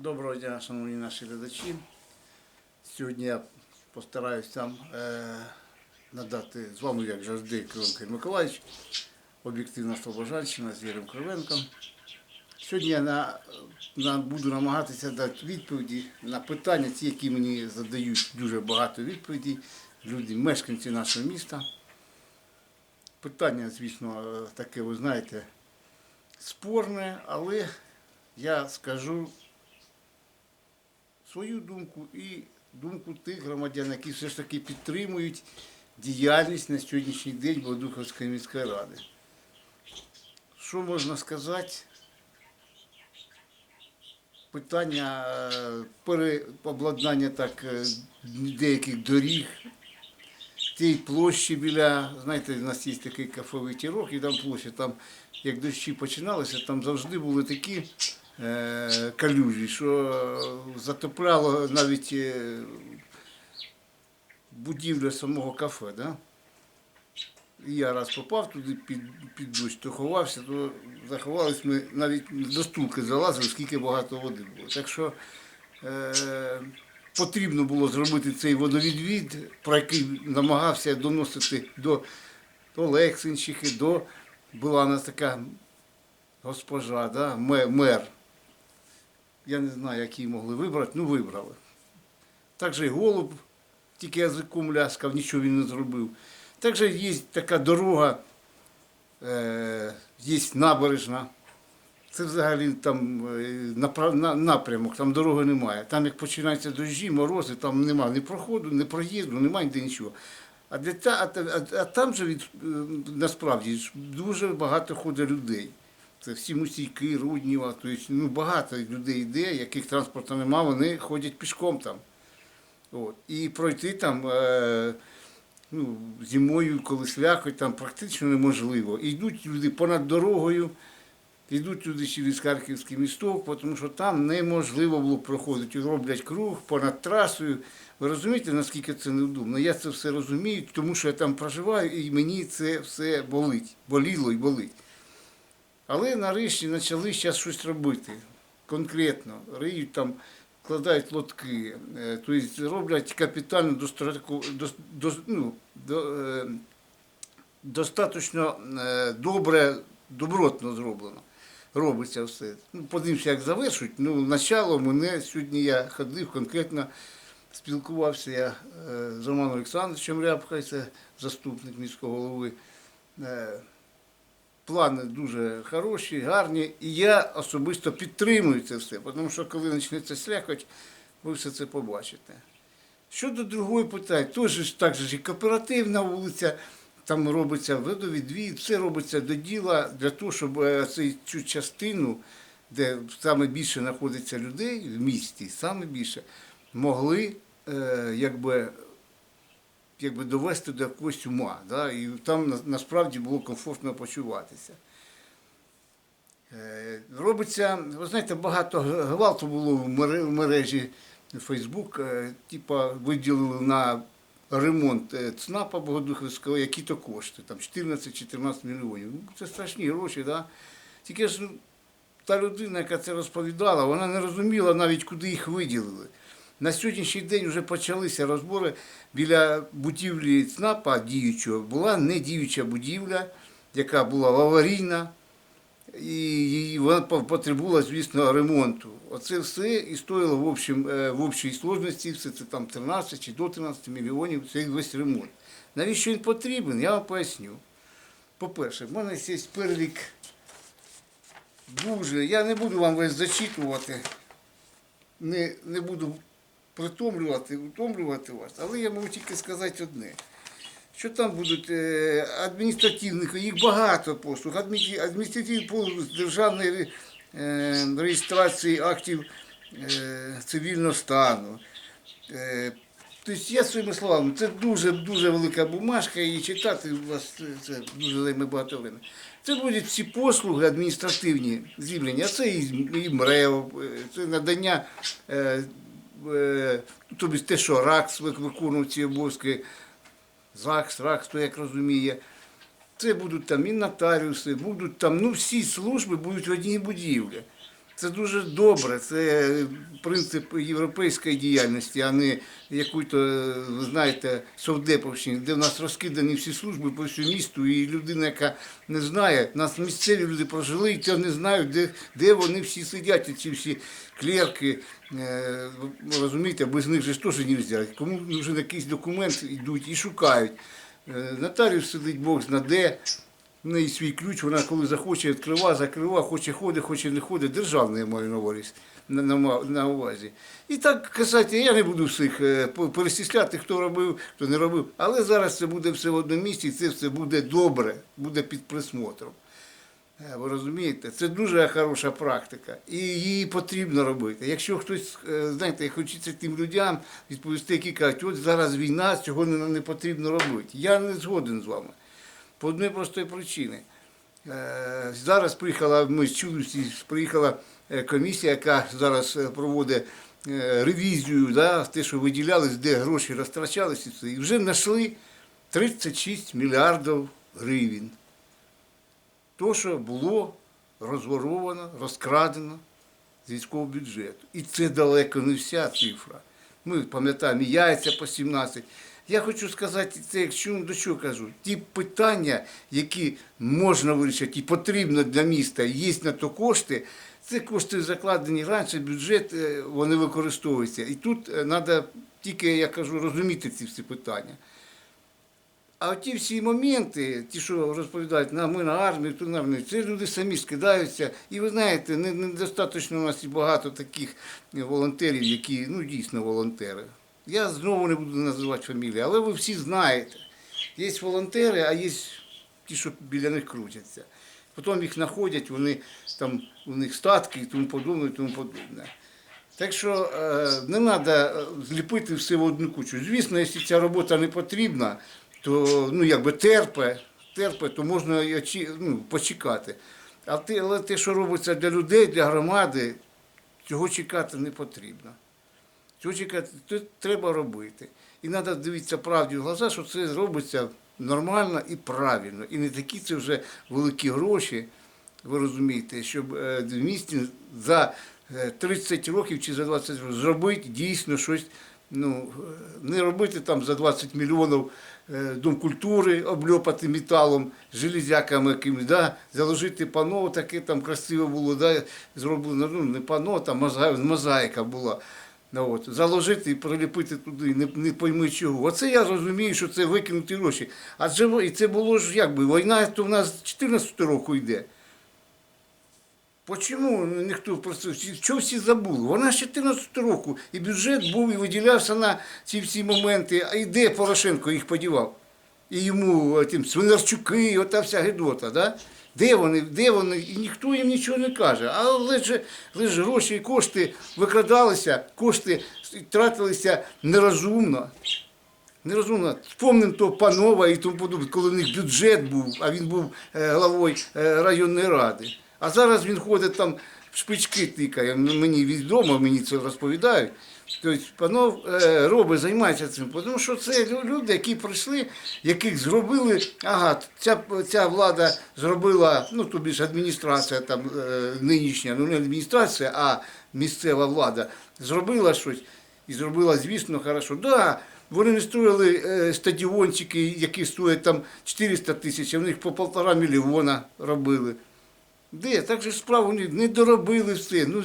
Доброго дня, шановні наші глядачі. Сьогодні я постараюсь вам е, надати з вами, як завжди, Кривенко Миколаївич, об'єктивна Слобожанщина з Юрієм Кривенком. Сьогодні я на, на, буду намагатися дати відповіді на питання, ті, які мені задають дуже багато відповідей, люди, мешканці нашого міста. Питання, звісно, таке, ви знаєте, спорне, але я скажу свою думку і думку тих громадян, які все ж таки підтримують діяльність на сьогоднішній день Богодуховської міської ради. Що можна сказати? Питання е, переобладнання так е, деяких доріг, тієї площі біля, знаєте, у нас є такий кафовий тірок, і там площа, там як дощі починалися, там завжди були такі калюжі, що затопляло навіть е, будівлю самого кафе. Да? І я раз попав туди під, під дощ, то ховався, то заховались ми навіть до стулки залазили, скільки багато води було. Так що е, потрібно було зробити цей водовідвід, про який намагався доносити до, до Лексинчихи, до була у нас така госпожа, да, мер. Я не знаю, як її могли вибрати, ну вибрали. Так же і голуб, тільки язиком ляскав, нічого він не зробив. Також є така дорога, е, є набережна. Це взагалі там е, напрямок, там дороги немає. Там як починаються дощі, морози, там немає ні проходу, ні проїзду, немає ніде нічого. А, для та, а, а, а там же від, е, насправді дуже багато ходить людей. Це всі мусійки, Рудніва, тобто, ну, багато людей йде, яких транспорту немає, вони ходять пішком там. От. І пройти там е, ну, зимою, коли слякоть, там практично неможливо. Йдуть люди понад дорогою, йдуть люди через Харківський місток, тому що там неможливо було проходити. Роблять круг понад трасою. Ви розумієте, наскільки це неудобно? Я це все розумію, тому що я там проживаю і мені це все болить. Боліло і болить. Але нарешті почали зараз щось робити. Конкретно. Риють там, кладають лотки, е, тобто роблять капітально достатку- дос- дос- ну, до, е, достатньо е, добре, добротно зроблено. Робиться все. Ну, подивимося, як завершуть. Ну, начало мене сьогодні я ходив конкретно. Спілкувався я е, з Романом Олександровичем Рябхай, це заступник міського голови. Плани дуже хороші, гарні, і я особисто підтримую це все, тому що коли почнеться слякоть, ви все це побачите. Щодо другої питання, теж так же і кооперативна вулиця, там робиться водовідвід, все робиться до діла для того, щоб е, цю частину, де саме більше знаходиться людей в місті, саме більше, могли е, якби якби довести до якогось ума. Да? І там на- насправді було комфортно почуватися. Е, Робиться, ви знаєте, багато гвалту було в мере- в мережі Фейсбук, типа виділили на ремонт е, ЦНАПа Богодухівського які-то кошти, там 14-14 мільйонів. Ну, Це страшні гроші, да? Тільки ж ну, та людина, яка це розповідала, вона не розуміла навіть, куди їх виділили. На сьогоднішній день вже почалися розбори біля будівлі ЦНАПа діючого. Була не діюча будівля, яка була аварійна, і вона потребувала, звісно, ремонту. Оце все і стоїло в, общем, е, в общій сложності, все це там 13 чи до 13 мільйонів, це весь ремонт. Навіщо він потрібен, я вам поясню. По-перше, в мене є перелік дуже. Я не буду вам весь зачитувати, не, не буду притомлювати, утомлювати вас, але я можу тільки сказати одне. Що там будуть е, адміністративних, їх багато послуг, адмі- адміністративні послуги з державної е, реєстрації актів е, цивільного стану. Тобто я своїми словами, це дуже дуже велика бумажка, і читати у вас це, дуже займе багато времени. Це будуть всі послуги адміністративні зібрання. Це і, МРЕО, це надання, е, тобто те, що РАКС виконував ці обов'язки, ЗАГС, РАКС, то як розуміє. Це будуть там і нотаріуси, будуть там, ну всі служби будуть в одній будівлі. Це дуже добре. Це принцип європейської діяльності, а не якої-то, ви знаєте, совдеповщини, де в нас розкидані всі служби по всьому місту, і людина, яка не знає, нас місцеві люди прожили, і то не знають, де, де вони всі сидять, ці всі клерки. Е, розумієте, без них же теж не можна. Кому нужен якийсь документ, йдуть і шукають. Е, Нотаріус сидить Бог зна де. В неї свій ключ, вона коли захоче, відкрива, закрива, хоче ходить, хоче не ходить, державний я маю на увазі. На, на, на увазі. І так казати, я не буду всіх е, перечисляти, хто робив, хто не робив. Але зараз це буде все в одному місці, це все буде добре, буде під присмотром. Е, Ви розумієте, це дуже хороша практика, і її потрібно робити. Якщо хтось, е, знаєте, хочеться тим людям відповісти, які кажуть, от зараз війна, цього не потрібно робити. Я не згоден з вами. По одній простої причини. Е, Зараз приїхала, ми чули, всі, приїхала е, комісія, яка зараз е, проводить ревізію, да, те, що виділялись, де гроші розтрачалися, і вже знайшли 36 мільярдів гривень. То, що було розворовано, розкрадено з військового бюджету. І це далеко не вся цифра. Ми пам'ятаємо яйця по 17. Я хочу сказати, це якщо до чого кажу, ті питання, які можна вирішити і потрібно для міста, є на то кошти, це кошти закладені раніше, бюджет е, вони використовуються. І тут треба тільки, я кажу, розуміти ці всі питання. А ті всі моменти, ті, що розповідають, на ми на армію, то на армію, це люди самі скидаються. І ви знаєте, не- недостатньо у нас і багато таких волонтерів, які ну дійсно волонтери. Я знову не буду називати фамілії, але ви всі знаєте. Є волонтери, а є ті, що біля них крутяться. Потім їх знаходять, вони там у них статки і тому подобне, і тому подобне. Так що е, не треба зліпити все в одну кучу. Звісно, якщо ця робота не потрібна, то ну, якби терпе, терпе, то можна ну, почекати. Але те, що робиться для людей, для громади, цього чекати не потрібно. Це треба робити. І треба дивитися правді в глаза, що це робиться нормально і правильно. І не такі це вже великі гроші, ви розумієте, щоб е, в місті за е, 30 років чи за 20 років зробити дійсно щось. Ну, е, не робити там за 20 мільйонів е, дом культури, обльопати металом, железяками якимось, да, заложити пано, таке там красиве було, да, зроблено, ну, не пано, там мозаїка була. Ну, от, заложити і приліпити туди, не, не пойми чого. Оце я розумію, що це викинуті гроші. Адже і це було ж якби, війна то в нас з 14 року йде. Почому ніхто про це? всі- забули? Вона з 14 року, і бюджет був і виділявся на ці всі моменти. А і де Порошенко їх подівав? І йому тим Свинарчуки, ота вся гидота, да? Де вони, де вони? І ніхто їм нічого не каже. Але ж, ж гроші і кошти викрадалися, кошти тратилися нерозумно. Нерозумно. Спомним того панова і тому подобне, коли в них бюджет був, а він був е, главою е, районної ради. А зараз він ходить там шпички тикає. Мені відомо, мені це розповідають. Тобто панов е, робить, займається цим, тому що це люди, які прийшли, яких зробили, ага, ця, ця влада зробила, ну тобі ж адміністрація там е, нинішня, ну не адміністрація, а місцева влада зробила щось і зробила, звісно, хорошо. Да, вони не строїли е, стадіончики, які стоять там 400 тисяч, а в них по полтора мільйона робили. Де? Так же справу не, не доробили все. Ну,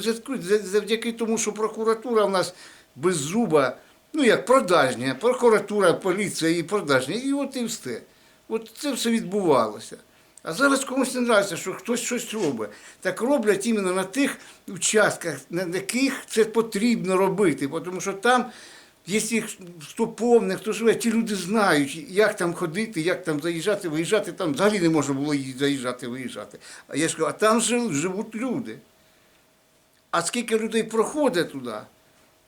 завдяки тому, що прокуратура в нас без зуба, ну як продажня, прокуратура, поліція і продажня, і от і все. От це все відбувалося. А зараз комусь не подобається, що хтось щось робить. Так роблять іменно на тих участках, на яких це потрібно робити, тому що там Якщо хто повне, хто живе, ті люди знають, як там ходити, як там заїжджати, виїжджати, там взагалі не можна було заїжджати, виїжджати. А я ж кажу, а там живуть люди. А скільки людей проходить туди?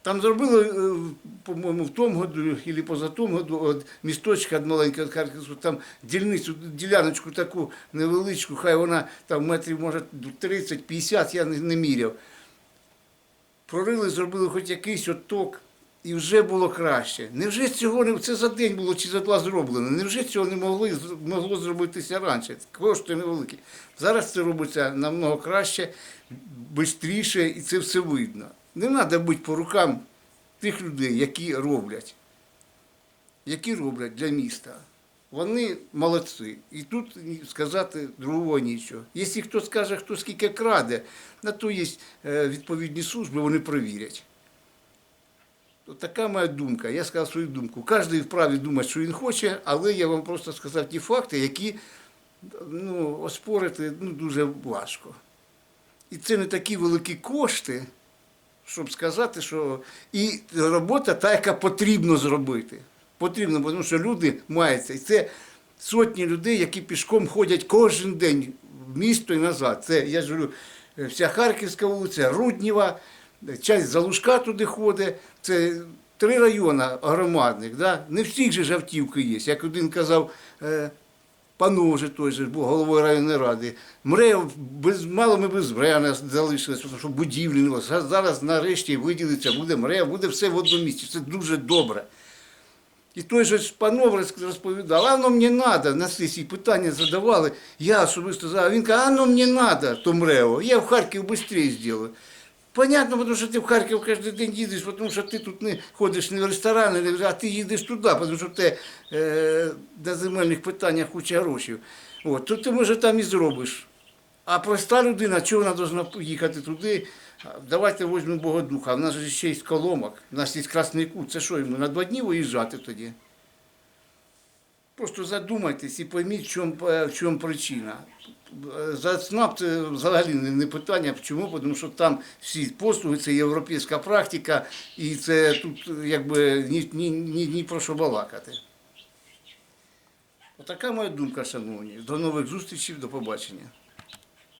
Там зробили, е, по-моєму, в тому году, або поза тому году, от місточка від маленького Харківського, там дільницю, діляночку таку невеличку, хай вона там метрів, може, 30-50, я не, не міряв. Прорили, зробили хоч якийсь отток, і вже було краще. Невже цього не це за день було чи за два зроблено? Невже цього не могли могло зробитися раніше? Кошти невеликі. Зараз це робиться намного краще, швидше, і це все видно. Не треба бути по рукам тих людей, які роблять, які роблять для міста. Вони молодці. І тут сказати другого нічого. Якщо хто скаже, хто скільки краде, на то є е, відповідні служби, вони перевірять. Така моя думка. Я сказав свою думку. Кожен вправі думати, що він хоче, але я вам просто сказав ті факти, які ну, оспорити ну, дуже важко. І це не такі великі кошти, щоб сказати, що і робота та, яка потрібно зробити. Потрібно, тому що люди маються. І це сотні людей, які пішком ходять кожен день в місто і назад. Це, я ж говорю, вся Харківська вулиця, Рудніва, часть Залужка туди ходить. Це три райони громадних. Да? Не всіх же ж є. Як один казав, е, Панов той же був головою районної ради. Мрея, без, мало ми без мрея залишилось, тому що будівлі не було. Зараз- нарешті виділиться, буде мрея, буде все в одному місці. Це дуже добре. І той же панов розповідав, а ну мені треба, на сесії питання задавали, я особисто задав, він каже, а ну мені треба, то МРЕО, я в Харків швидше зроблю. Понятно, тому що ти в Харків кожен день їдеш, тому що ти тут не ходиш не в ресторани, а ти їдеш туди, тому що ти е, на земельних питаннях куча грошей. От, то ти може там і зробиш. А проста людина, чого вона повинна їхати туди? Давайте візьмемо Богодуха. В нас же ще є коломок, в нас є Красний Кут. Це що йому на два дні виїжджати тоді? Просто задумайтесь і пойміть, в чому, е, в чому причина. Е, За це взагалі не питання. Чому? Тому що там всі послуги, це європейська практика, і це тут якби ні, ні, ні, ні про що балакати. Отака моя думка, шановні. До нових зустрічей, до побачення.